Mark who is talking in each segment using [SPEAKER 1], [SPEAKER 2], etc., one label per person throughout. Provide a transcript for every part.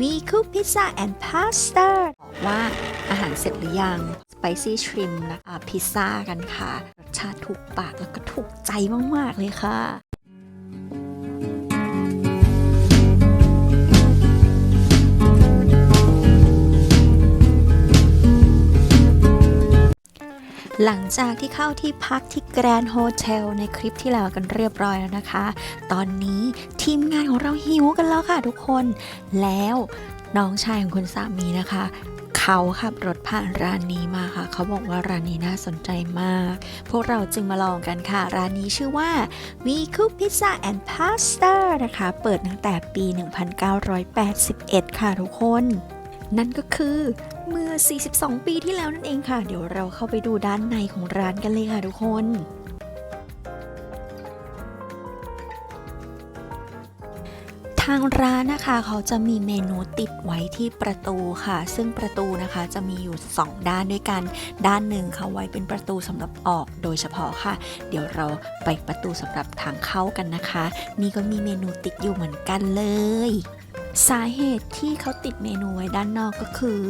[SPEAKER 1] We cook pizza and pasta บอกว่าอาหารเสร็จหรือยัง Spicy Shrimp นะคะพิซซ่ากันค่ะ รสชาติถูกปากแล้วก็ถูกใจมาก ๆ เลยค่ะ หลังจากที่เข้าที่พักที่แกรนด์โฮเทลในคลิปที่แล้วกันเรียบร้อยแล้วนะคะ ตอนนี้ทีมงานของเราหิวกันแล้วค่ะทุกคน แล้วน้องชายของคุณสามีนะคะ เขาขับรถผ่านร้านนี้มาค่ะ เขาบอกว่าร้านนี้น่าสนใจมาก พวกเราจึงมาลองกันค่ะ ร้านนี้ชื่อว่า We Cook Pizza and Pasta นะคะ เปิดตั้งแต่ปี 1981 ค่ะทุกคน นั่นก็คือ เมื่อ 42 ปีที่แล้วนั่นเองค่ะ เดี๋ยวเราเข้าไปดูด้านในของร้านกันเลยค่ะทุกคนทางร้านนะคะเขาจะมีเมนูติดไว้ที่ประตูค่ะ ซึ่งประตูนะคะจะมีอยู่ 2 ด้านด้วยกัน ด้านหนึ่งเขาไว้เป็นประตูสำหรับออกโดยเฉพาะค่ะ เดี๋ยวเราไปประตูสำหรับทางเข้ากันนะคะ นี่ก็มีเมนูติดอยู่เหมือนกันเลย สาเหตุที่เขาติดเมนูไว้ด้านนอกก็คือ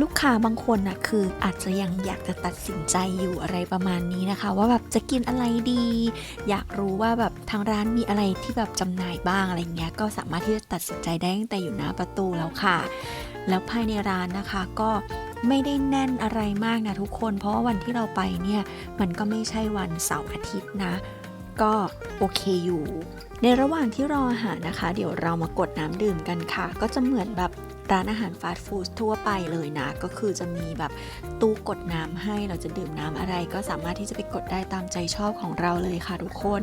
[SPEAKER 1] ลูกค้าบางคนนะคืออาจจะยังอยากจะตัดสินใจอยู่อะไรประมาณนี้นะคะ ว่าแบบจะกินอะไรดี อยากรู้ว่าแบบทางร้านมีอะไรที่แบบจำหน่ายบ้างอะไรเงี้ยก็สามารถที่จะตัดสินใจได้ตั้งแต่อยู่หน้าประตูแล้วค่ะ แล้วภายในร้านนะคะก็ไม่ได้แน่นอะไรมากนะทุกคน เพราะว่าวันที่เราไปเนี่ยมันก็ไม่ใช่วันเสาร์อาทิตย์นะ ก็โอเคอยู่ ในระหว่างที่รออาหารนะคะ เดี๋ยวเรามากดน้ำดื่มกันค่ะ ก็จะเหมือนแบบ ร้านอาหารฟาสต์ฟู้ดทั่วไปเลยนะ ก็คือจะมีแบบตู้กดน้ำให้เราจะดื่มน้ำอะไร ก็สามารถที่จะไปกดได้ตามใจชอบของเราเลยค่ะทุกคน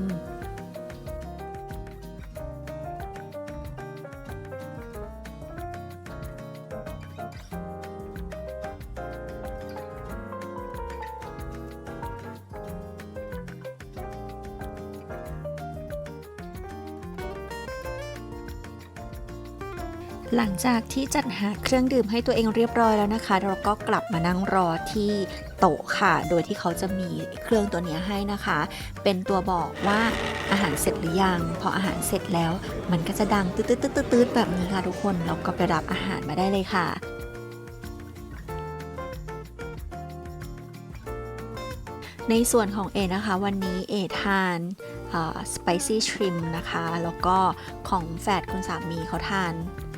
[SPEAKER 1] หลังจากที่จัดหาเครื่องดื่มให้ตัวเองเรียบร้อยแล้วนะคะ เราก็กลับมานั่งรอที่โต๊ะค่ะ โดยที่เขาจะมีเครื่องตัวนี้ให้นะคะ เป็นตัวบอกว่าอาหารเสร็จหรือยัง พออาหารเสร็จแล้ว มันก็จะดังตืดๆๆๆแบบนี้ค่ะทุกคน เราก็ไปรับอาหารมาได้เลยค่ะในส่วนของเอนะคะ วันนี้เอทานสไปซี่ชริมนะคะ แล้วก็ของแฟดคุณสามีเขาทาน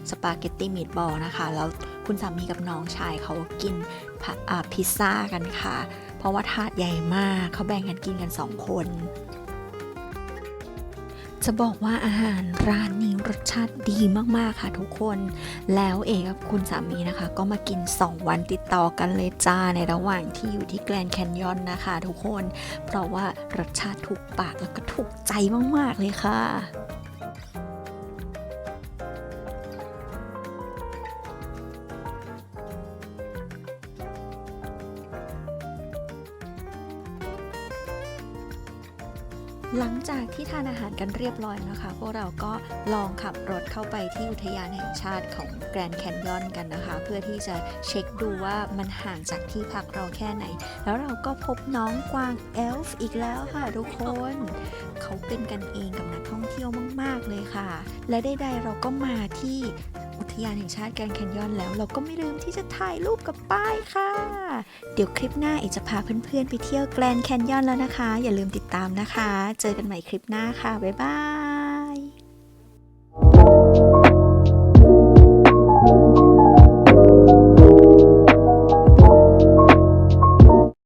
[SPEAKER 1] สปาเกตตี้มีดบอลนะคะ แล้วคุณสามีกับน้องชายเขากินพ,พิซซ่ากันค่ะ เพราะว่าถาดใหญ่มาก เขาแบ่งกันกินกัน 2 คน จะบอกว่าอาหารร้านนี้รสชาติดีมากๆค่ะทุกคน แล้วเอกกับคุณสามีนะคะ ก็มากิน 2 วันติดต่อกันเลยจ้า ในระหว่างที่อยู่ที่แกรนแคนยอนนะคะทุกคน เพราะว่ารสชาติถูกปากแล้วก็ถูกใจมากๆเลยค่ะ หลังจากที่ทานอาหารกันเรียบร้อยนะคะ พวกเราก็ลองขับรถเข้าไปที่อุทยานแห่งชาติของแกรนด์แคนยอนกันนะคะ เพื่อที่จะเช็คดูว่ามันห่างจากที่พักเราแค่ไหน แล้วเราก็พบน้องกวางเอลฟ์อีกแล้วค่ะทุกคน เขาเป็นกันเองกับนักท่องเที่ยวมาก ๆ เลยค่ะ และใดๆเราก็มาที่ ทยานแห่งชาติแกรนด์แคนยอนแล้ว เราก็ไม่ลืมที่จะถ่ายรูปกับป้ายค่ะ เดี๋ยวคลิปหน้าเอกจะพาเพื่อนๆไปเที่ยวแกรนด์แคนยอนแล้วนะคะ อย่าลืมติดตามนะคะ เจอกันใหม่คลิปหน้าค่ะ บ๊ายบาย